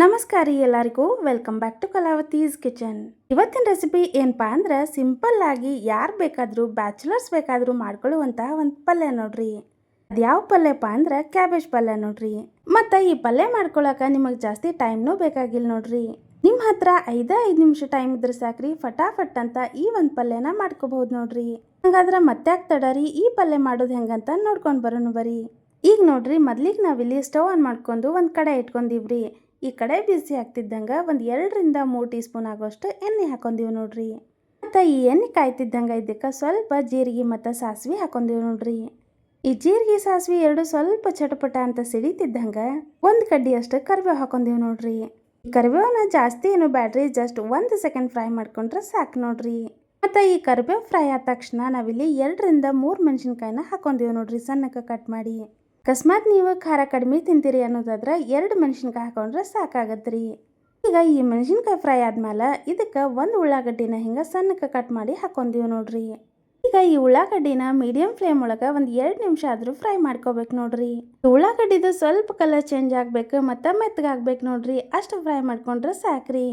ನಮಸ್ಕಾರ ರೀ ಎಲ್ಲರಿಗೂ. Welcome back to Kalavathi's kitchen ಇವತ್ತಿನ ರೆಸಿಪಿ ಏನಪ್ಪಾ ಅಂದ್ರೆ ಸಿಂಪಲ್ ಆಗಿ ಯಾರು ಬೇಕಾದರೂ ಬ್ಯಾಚುಲರ್ಸ್ ಬೇಕಾದರೂ ಮಾಡ್ಕೊಳ್ಳುವಂತಹ ಒಂದು ಪಲ್ಯ ನೋಡ್ರಿ. ಅದ್ಯಾವ ಪಲ್ಯಪ್ಪ ಅಂದ್ರೆ ಕ್ಯಾಬೇಜ್ ಪಲ್ಯ ನೋಡ್ರಿ. ಮತ್ತು ಈ ಪಲ್ಯ ಮಾಡ್ಕೊಳಕ್ಕೆ ನಿಮಗೆ ಜಾಸ್ತಿ ಟೈಮ್ನೂ ಬೇಕಾಗಿಲ್ಲ ನೋಡ್ರಿ. ನಿಮ್ಮ ಹತ್ರ ಐದ ಐದು ನಿಮಿಷ ಟೈಮ್ ಇದ್ರೆ ಸಾಕ್ರಿ, ಫಟಾಫಟ್ ಅಂತ ಈ ಒಂದು ಪಲ್ಯನ ಮಾಡ್ಕೋಬಹುದು ನೋಡ್ರಿ. ಹಾಗಾದ್ರೆ ಮತ್ತೆ ತಡರಿ, ಈ ಪಲ್ಯ ಮಾಡೋದು ಹೆಂಗಂತ ನೋಡ್ಕೊಂಡು ಬರೋಣ ಬರೀ. ಈಗ ನೋಡ್ರಿ, ಮೊದ್ಲಿಗೆ ನಾವಿಲ್ಲಿ ಸ್ಟವ್ ಆನ್ ಮಾಡ್ಕೊಂಡು ಒಂದು ಕಡೆ ಇಟ್ಕೊಂಡಿವ್ರಿ. ಈ ಕಡೆ ಬಿಸಿ ಆಗ್ತಿದ್ದಂಗೆ ಒಂದು ಎರಡರಿಂದ ಮೂರು ಟೀ ಸ್ಪೂನ್ ಆಗೋಷ್ಟು ಎಣ್ಣೆ ಹಾಕೊಂದೀವಿ ನೋಡ್ರಿ. ಮತ್ತು ಈ ಎಣ್ಣೆ ಕಾಯ್ತಿದ್ದಂಗೆ ಇದಕ್ಕೆ ಸ್ವಲ್ಪ ಜೀರಿಗೆ ಮತ್ತು ಸಾಸಿವೆ ಹಾಕೊಂದೀವಿ ನೋಡ್ರಿ. ಈ ಜೀರಿಗೆ, ಸಾಸಿವೆ ಎರಡು ಸ್ವಲ್ಪ ಚಟಪಟ ಅಂತ ಸಿಡಿತಿದ್ದಂಗೆ ಒಂದು ಕಡ್ಡಿಯಷ್ಟು ಕರಿಬೇವು ಹಾಕೊಂಡಿವಿ ನೋಡ್ರಿ. ಈ ಕರಿಬೇವನ್ನ ಜಾಸ್ತಿ ಏನು ಬ್ಯಾಡ್ರಿ, ಜಸ್ಟ್ ಒಂದು ಸೆಕೆಂಡ್ ಫ್ರೈ ಮಾಡ್ಕೊಂಡ್ರೆ ಸಾಕು ನೋಡ್ರಿ. ಮತ್ತು ಈ ಕರಿಬೇವು ಫ್ರೈ ಆದ ತಕ್ಷಣ ನಾವಿಲ್ಲಿ ಎರಡರಿಂದ ಮೂರು ಮೆಣಸಿನ್ಕಾಯಿನ ಹಾಕೊಂಡಿವಿ ನೋಡ್ರಿ ಸಣ್ಣಕ್ಕೆ ಕಟ್ ಮಾಡಿ. ಅಕಸ್ಮಾತ್ ನೀವು ಖಾರ ಕಡಿಮೆ ತಿಂತೀರಿ ಅನ್ನೋದಾದ್ರೆ ಎರಡು ಮೆಣಸಿನ್ಕಾಯಿ ಹಾಕೊಂಡ್ರೆ ಸಾಕಾಗತ್ರಿ. ಈಗ ಈ ಮೆಣಸಿನ್ಕಾಯಿ ಫ್ರೈ ಆದ್ಮೇಲೆ ಇದಕ್ಕೆ ಒಂದು ಉಳ್ಳಾಗಡ್ಡಿನ ಹಿಂಗೆ ಸಣ್ಣಕ್ಕೆ ಕಟ್ ಮಾಡಿ ಹಾಕೊಂಡೀವಿ ನೋಡ್ರಿ. ಈಗ ಈ ಉಳ್ಳಾಗಡ್ಡಿನ ಮೀಡಿಯಂ ಫ್ಲೇಮ್ ಒಳಗೆ ಒಂದು ಎರಡು ನಿಮಿಷ ಆದರೂ ಫ್ರೈ ಮಾಡ್ಕೋಬೇಕು ನೋಡ್ರಿ. ಉಳ್ಳಾಗಡ್ಡಿದು ಸ್ವಲ್ಪ ಕಲರ್ ಚೇಂಜ್ ಆಗಬೇಕು ಮತ್ತು ಮೆತ್ತಗಾಗ್ಬೇಕು ನೋಡ್ರಿ. ಅಷ್ಟು ಫ್ರೈ ಮಾಡ್ಕೊಂಡ್ರೆ ಸಾಕ್ರಿ.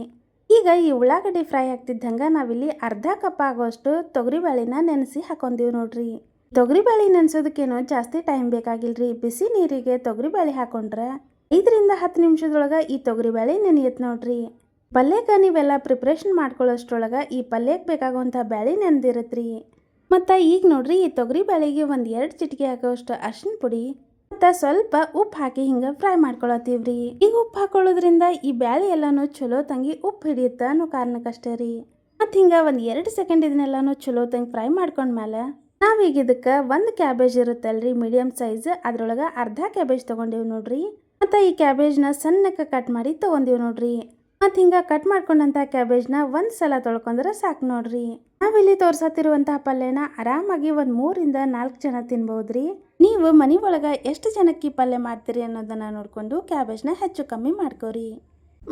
ಈಗ ಈ ಉಳ್ಳಾಗಡ್ಡಿ ಫ್ರೈ ಆಗ್ತಿದ್ದಂಗೆ ನಾವಿಲ್ಲಿ ಅರ್ಧ ಕಪ್ ಆಗೋಷ್ಟು ತೊಗರಿಬೇಳೆನ ನೆನೆಸಿ ಹಾಕೊಂದೀವಿ ನೋಡ್ರಿ. ತೊಗರಿಬೇಳೆ ನೆನೆಸೋದಕ್ಕೇನೋ ಜಾಸ್ತಿ ಟೈಮ್ ಬೇಕಾಗಿಲ್ರಿ. ಬಿಸಿ ನೀರಿಗೆ ತೊಗರಿಬೇಳೆ ಹಾಕೊಂಡ್ರೆ ಐದರಿಂದ ಹತ್ತು ನಿಮಿಷದೊಳಗೆ ಈ ತೊಗರಿಬೇಳೆ ನೆನೆಯುತ್ತೆ ನೋಡ್ರಿ. ಪಲ್ಯಕ್ಕೆ ನೀವೆಲ್ಲ ಪ್ರಿಪ್ರೇಷನ್ ಮಾಡ್ಕೊಳ್ಳೋಷ್ಟ್ರೊಳಗೆ ಈ ಪಲ್ಯಕ್ಕೆ ಬೇಕಾಗುವಂಥ ಬ್ಯಾಳೆ ನೆನೆದಿರತ್ರಿ. ಮತ್ತು ಈಗ ನೋಡ್ರಿ, ಈ ತೊಗರಿ ಬೇಳೆಗೆ ಒಂದು ಎರಡು ಚಿಟಿಕೆ ಹಾಕೋಷ್ಟು ಅರ್ಶಿನ ಪುಡಿ ಮತ್ತು ಸ್ವಲ್ಪ ಉಪ್ಪು ಹಾಕಿ ಹಿಂಗೆ ಫ್ರೈ ಮಾಡ್ಕೊಳತ್ತೀವ್ರಿ. ಈಗ ಉಪ್ಪು ಹಾಕೊಳ್ಳೋದ್ರಿಂದ ಈ ಬ್ಯಾಳೆ ಎಲ್ಲಾನು ಚಲೋ ತಂಗಿ ಉಪ್ಪು ಹಿಡಿಯುತ್ತೆ ಅನ್ನೋ ಕಾರಣಕ್ಕಷ್ಟೇ ರೀ. ಮತ್ತು ಹಿಂಗೆ ಒಂದು ಎರಡು ಸೆಕೆಂಡ್ ಇದನ್ನೆಲ್ಲಾನು ಚಲೋ ತಂಗಿ ಫ್ರೈ ಮಾಡ್ಕೊಂಡ್ಮೇಲೆ ನಾವೀಗ ಇದಕ್ಕೆ ಒಂದು ಕ್ಯಾಬೇಜ್ ಇರುತ್ತಲ್ರಿ ಮೀಡಿಯಮ್ ಸೈಜ್ ಅದ್ರೊಳಗೆ ಅರ್ಧ ಕ್ಯಾಬೇಜ್ ತೊಗೊಂಡೇವು ನೋಡ್ರಿ. ಮತ್ತು ಈ ಕ್ಯಾಬೇಜ್ನ ಸಣ್ಣಕ್ಕೆ ಕಟ್ ಮಾಡಿ ತೊಗೊಂಡೇವು ನೋಡ್ರಿ. ಮತ್ತು ಹಿಂಗೆ ಕಟ್ ಮಾಡ್ಕೊಂಡಂಥ ಕ್ಯಾಬೇಜ್ನ ಒಂದು ಸಲ ತೊಳ್ಕೊಂಡ್ರೆ ಸಾಕು ನೋಡ್ರಿ. ನಾವಿಲ್ಲಿ ತೋರ್ಸತ್ತಿರುವಂತಹ ಪಲ್ಯನ ಆರಾಮಾಗಿ ಒಂದು ಮೂರಿಂದ ನಾಲ್ಕು ಜನ ತಿನ್ಬೋದ್ರಿ ನೀವು ಮನೆ ಒಳಗೆ ಎಷ್ಟು ಜನಕ್ಕೆ ಪಲ್ಯ ಮಾಡ್ತೀರಿ ಅನ್ನೋದನ್ನ ನೋಡ್ಕೊಂಡು ಕ್ಯಾಬೇಜ್ನ ಹೆಚ್ಚು ಕಮ್ಮಿ ಮಾಡ್ಕೋರಿ.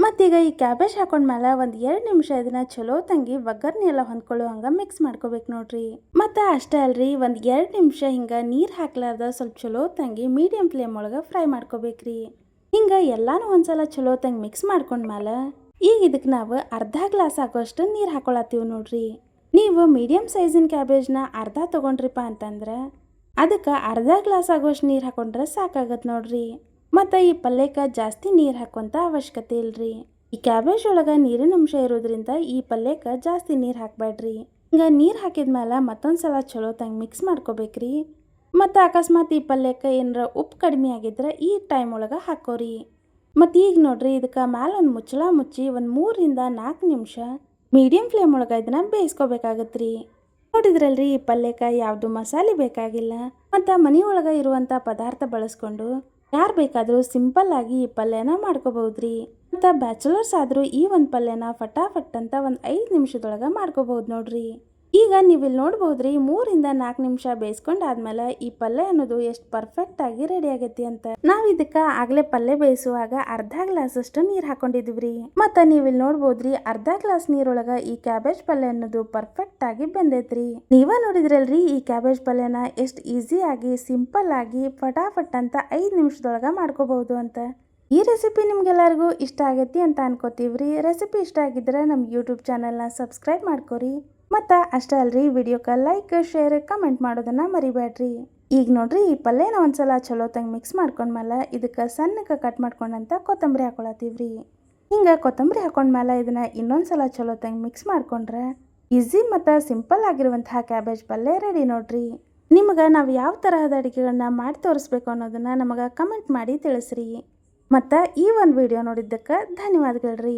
ಮತ್ತೀಗ ಈ ಕ್ಯಾಬೇಜ್ ಹಾಕೊಂಡ್ಮೇಲೆ ಒಂದು ಎರಡು ನಿಮಿಷ ಇದನ್ನ ಚಲೋ ತಂಗಿ ಒಗ್ಗರ್ನಿ ಎಲ್ಲ ಹೊಂದ್ಕೊಳ್ಳೋ ಹಂಗೆ ಮಿಕ್ಸ್ ಮಾಡ್ಕೋಬೇಕು ನೋಡ್ರಿ. ಮತ್ತು ಅಷ್ಟೇ ಅಲ್ರಿ, ಒಂದು ಎರಡು ನಿಮಿಷ ಹಿಂಗೆ ನೀರು ಹಾಕ್ಲಾರ್ದ ಸ್ವಲ್ಪ ಚಲೋ ತಂಗಿ ಮೀಡಿಯಂ ಫ್ಲೇಮ್ ಒಳಗೆ ಫ್ರೈ ಮಾಡ್ಕೋಬೇಕ್ರಿ. ಹಿಂಗೆ ಎಲ್ಲಾನು ಒಂದ್ಸಲ ಚಲೋ ತಂಗಿ ಮಿಕ್ಸ್ ಮಾಡ್ಕೊಂಡ್ಮೇಲೆ ಈಗ ಇದಕ್ಕೆ ನಾವು ಅರ್ಧ ಗ್ಲಾಸ್ ಆಗೋಷ್ಟು ನೀರು ಹಾಕೊಳತ್ತೀವಿ ನೋಡ್ರಿ. ನೀವು ಮೀಡಿಯಂ ಸೈಜಿನ ಕ್ಯಾಬೇಜ್ನ ಅರ್ಧ ತೊಗೊಂಡ್ರಿಪ್ಪ ಅಂತಂದ್ರೆ ಅದಕ್ಕೆ ಅರ್ಧ ಗ್ಲಾಸ್ ಆಗೋಷ್ಟು ನೀರು ಹಾಕೊಂಡ್ರೆ ಸಾಕಾಗತ್ತೆ ನೋಡ್ರಿ. ಮತ್ತು ಈ ಪಲ್ಯಕ್ಕೆ ಜಾಸ್ತಿ ನೀರು ಹಾಕುವಂಥ ಅವಶ್ಯಕತೆ ಇಲ್ರಿ. ಈ ಕ್ಯಾಬೇಜ್ ಒಳಗೆ ನೀರಿನ ಅಂಶ ಇರೋದ್ರಿಂದ ಈ ಪಲ್ಯಕ್ಕೆ ಜಾಸ್ತಿ ನೀರು ಹಾಕಬೇಡ್ರಿ ಹಿಂಗೆ ನೀರು ಹಾಕಿದ್ಮೇಲೆ ಮತ್ತೊಂದು ಸಲ ಚಲೋ ತಂಗೆ ಮಿಕ್ಸ್ ಮಾಡ್ಕೋಬೇಕ್ರಿ. ಮತ್ತು ಅಕಸ್ಮಾತ್ ಈ ಪಲ್ಯಕ್ಕೆ ಏನಾರ ಉಪ್ಪು ಕಡಿಮೆ ಆಗಿದ್ರೆ ಈ ಟೈಮ್ ಒಳಗೆ ಹಾಕೋರಿ. ಮತ್ತು ಈಗ ನೋಡ್ರಿ ಇದಕ್ಕೆ ಮ್ಯಾಲೆ ಒಂದು ಮುಚ್ಚಳ ಮುಚ್ಚಿ ಒಂದು ಮೂರರಿಂದ ನಾಲ್ಕು ನಿಮಿಷ ಮೀಡಿಯಂ ಫ್ಲೇಮ್ ಒಳಗೆ ಇದನ್ನ ಬೇಯಿಸ್ಕೋಬೇಕಾಗತ್ತೆ ನೋಡಿದ್ರಲ್ರಿ ಈ ಪಲ್ಯಕ್ಕೆ ಯಾವುದು ಮಸಾಲೆ ಬೇಕಾಗಿಲ್ಲ. ಮತ್ತು ಮನೆಯೊಳಗೆ ಇರುವಂಥ ಪದಾರ್ಥ ಬಳಸ್ಕೊಂಡು ಯಾರು ಬೇಕಾದರೂ ಸಿಂಪಲ್ ಆಗಿ ಈ ಪಲ್ಯನ ಮಾಡ್ಕೋಬಹುದ್ರಿ? ಮತ್ತು ಬ್ಯಾಚುಲರ್ಸ್ ಆದರೂ ಈ ಒಂದು ಪಲ್ಯನ ಫಟಾಫಟ್ ಅಂತ ಒಂದು ಐದು ನಿಮಿಷದೊಳಗೆ ಮಾಡ್ಕೋಬಹುದು ನೋಡ್ರಿ. ಈಗ ನೀವಿಲ್ಲಿ ನೋಡ್ಬೋದ್ರಿ, ಮೂರಿಂದ ನಾಲ್ಕು ನಿಮಿಷ ಬೇಯಿಸ್ಕೊಂಡಾದ್ಮೇಲೆ ಈ ಪಲ್ಯ ಅನ್ನೋದು ಎಷ್ಟು ಪರ್ಫೆಕ್ಟ್ ಆಗಿ ರೆಡಿ ಆಗೈತಿ ಅಂತ. ನಾವು ಇದಕ್ಕ ಆಗ್ಲೇ ಪಲ್ಯ ಬೇಯಿಸುವಾಗ ಅರ್ಧ ಗ್ಲಾಸ್ ಅಷ್ಟು ನೀರ್ ರೀ ಮತ್ತ ನೀವಿಲ್ಲಿ ನೋಡ್ಬೋದ್ರಿ, ಅರ್ಧ ಗ್ಲಾಸ್ ನೀರೊಳಗ ಈ ಕ್ಯಾಬೇಜ್ ಪಲ್ಯ ಅನ್ನೋದು ಪರ್ಫೆಕ್ಟ್ ಆಗಿ ಬಂದೈತ್ರಿ. ನೀವ ನೋಡಿದ್ರಲ್ರಿ, ಈ ಕ್ಯಾಬೇಜ್ ಪಲ್ಯನ ಎಷ್ಟು ಆಗಿ ಸಿಂಪಲ್ ಆಗಿ, ಫಟಾಫಟ್ ಅಂತ ಐದು ನಿಮಿಷದೊಳಗ ಮಾಡ್ಕೋಬಹುದು ಅಂತ. ಈ ರೆಸಿಪಿ ನಿಮ್ಗೆಲ್ಲರಿಗೂ ಇಷ್ಟ ಆಗೈತಿ ಅಂತ ಅನ್ಕೋತೀವ್ರಿ. ರೆಸಿಪಿ ಇಷ್ಟ ಆಗಿದ್ರೆ ನಮ್ಮ ಯೂಟ್ಯೂಬ್ ಚಾನಲ್ನ ಸಬ್ಸ್ಕ್ರೈಬ್ ಮಾಡ್ಕೊರಿ. ಮತ್ತು ಅಷ್ಟೇ ಅಲ್ರಿ ವಿಡಿಯೋಕ್ಕೆ ಲೈಕ್ ಶೇರ್ ಕಮೆಂಟ್ ಮಾಡೋದನ್ನು ಮರಿಬೇಡ್ರಿ ಈಗ ನೋಡ್ರಿ, ಈ ಪಲ್ಯನ ಒಂದ್ಸಲ ಚಲೋ ತಂಗೆ ಮಿಕ್ಸ್ ಮಾಡ್ಕೊಂಡ್ಮೇಲೆ ಇದಕ್ಕೆ ಸಣ್ಣಕ್ಕೆ ಕಟ್ ಮಾಡ್ಕೊಂಡಂತ ಕೊತ್ತಂಬರಿ ಹಾಕೊಳತ್ತೀವ್ರಿ. ಹಿಂಗೆ ಕೊತ್ತಂಬರಿ ಹಾಕೊಂಡ್ಮೇಲೆ ಇದನ್ನು ಇನ್ನೊಂದು ಸಲ ಚಲೋ ತಂಗೆ ಮಿಕ್ಸ್ ಮಾಡ್ಕೊಂಡ್ರೆ ಈಸಿ ಮತ್ತು ಸಿಂಪಲ್ ಆಗಿರುವಂತಹ ಕ್ಯಾಬೇಜ್ ಪಲ್ಯ ರೆಡಿ ನೋಡ್ರಿ. ನಿಮಗೆ ನಾವು ಯಾವ ತರಹದ ಅಡುಗೆಗಳನ್ನ ಮಾಡಿ ತೋರಿಸ್ಬೇಕು ಅನ್ನೋದನ್ನು ನಮಗೆ ಕಮೆಂಟ್ ಮಾಡಿ ತಿಳಿಸ್ರಿ. ಮತ್ತು ಈ ಒಂದು ವಿಡಿಯೋ ನೋಡಿದ್ದಕ್ಕೆ ಧನ್ಯವಾದಗಳು ರೀ